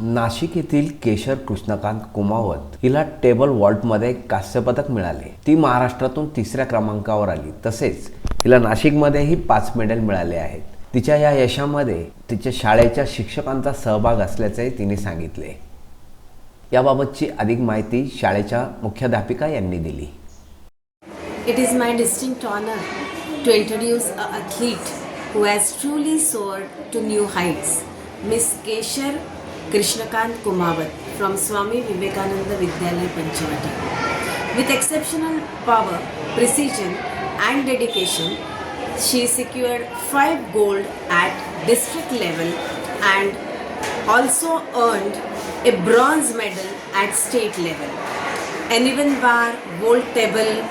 नाशिक येथील केशर कृष्णकांत कुमावत हिला टेबल वॉल्टमध्ये कांस्यपदक मिळाले. ती महाराष्ट्रातून तिसऱ्या क्रमांकावर आली. तसेच हिला नाशिकमध्येही पाच मेडल मिळाले आहेत. तिच्या या यशामध्ये तिच्या शाळेच्या शिक्षकांचा सहभाग असल्याचे तिने सांगितले. याबाबतची अधिक माहिती शाळेच्या मुख्याध्यापिका यांनी दिली. It is my distinct honour to introduce a athlete who has truly soar to new heights miss Keshar Krishnakant Kumawat from Swami Vivekananda Vidyalaya Panchvati. With exceptional power, precision, and dedication, she secured five gold at district level and also earned a bronze medal at state level. Uneven bar, vault table,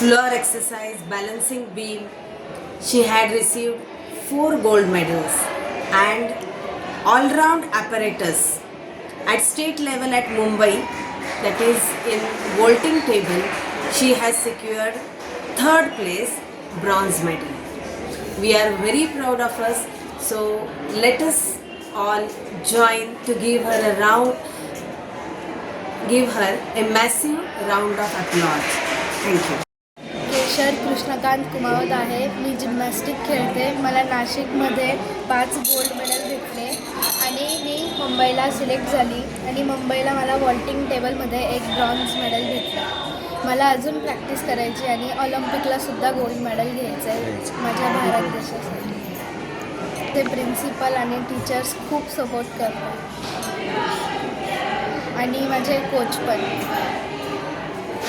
floor exercise, balancing beam. She had received four gold medals and all-round apparatus at state level at Mumbai, that is in vaulting table, she has secured third place bronze medal. We are very proud of us, so let us all join to give her a round give her a massive round of applause. Thank you. केशर कृष्णकांत कुमावत आहे. मी gymnastic खेळते. मला नाशिकमध्ये पाच gold medal भेटले आणि मी मुंबईला select झाली आणि मुंबईला मला वॉल्टिंग टेबलमध्ये एक ब्रॉन्झ मेडल भेटलं. मला अजून प्रॅक्टिस करायची आणि ऑलिम्पिकला सुद्धा गोल्ड मेडल घ्यायचं आहे माझ्या भारत देशासाठी. ते प्रिन्सिपल आणि टीचर्स खूप सपोर्ट करतात. आणि माझे कोच पण.